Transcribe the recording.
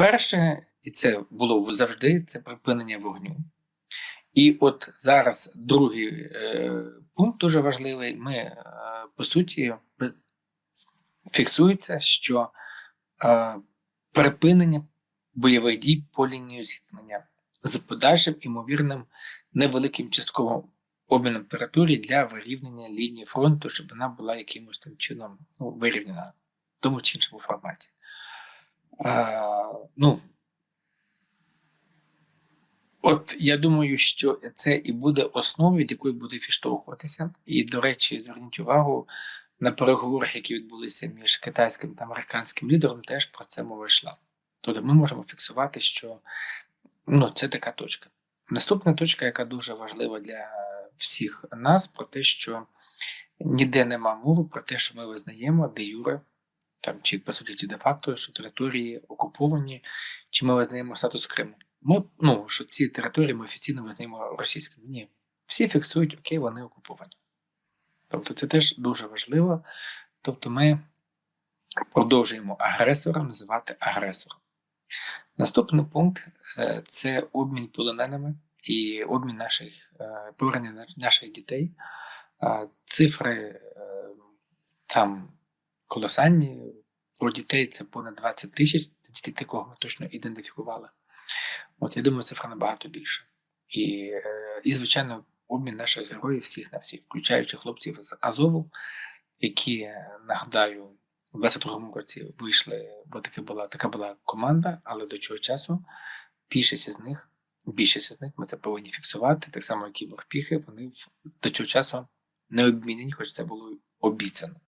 Перше, і це було завжди, це припинення вогню. І от зараз другий е, пункт дуже важливий. Ми, е, по суті, фіксується, що е, припинення бойових дій по лінію зіткнення з подальшим імовірним невеликим частковим обміном території для вирівняння лінії фронту, щоб вона була якимось там чином ну, вирівняна в тому чи іншому форматі. Е, ну, От я думаю, що це і буде основою, від якої буде фіштовхуватися. І, до речі, зверніть увагу на переговорах, які відбулися між китайським та американським лідером, теж про це мова йшла. Тобто ми можемо фіксувати, що ну, це така точка. Наступна точка, яка дуже важлива для всіх нас, про те, що ніде нема мови про те, що ми визнаємо де юре, там, чи по суті, чи де-факто, що території окуповані, чи ми визнаємо статус Криму. Ми, ну, що ці території ми офіційно визнаємо російськими. Ні. Всі фіксують, окей, вони окуповані. Тобто це теж дуже важливо. Тобто ми продовжуємо агресора називати агресором. Наступний пункт е, це обмін полоненими і обмін наших е, повернення наших дітей. Е, Цифри там колосальні. Про дітей це понад 20 тисяч, це тільки ті, кого ми точно ідентифікували. От я думаю, цифра набагато більша. І, е, і звичайно, обмін наших героїв всіх на всіх, включаючи хлопців з Азову, які, е, нагадаю, у 22-му році вийшли, бо така була, така була команда, але до цього часу більшість з них, більшість з них ми це повинні фіксувати, так само, як і морпіхи, вони до цього часу не обмінені, хоч це було обіцяно.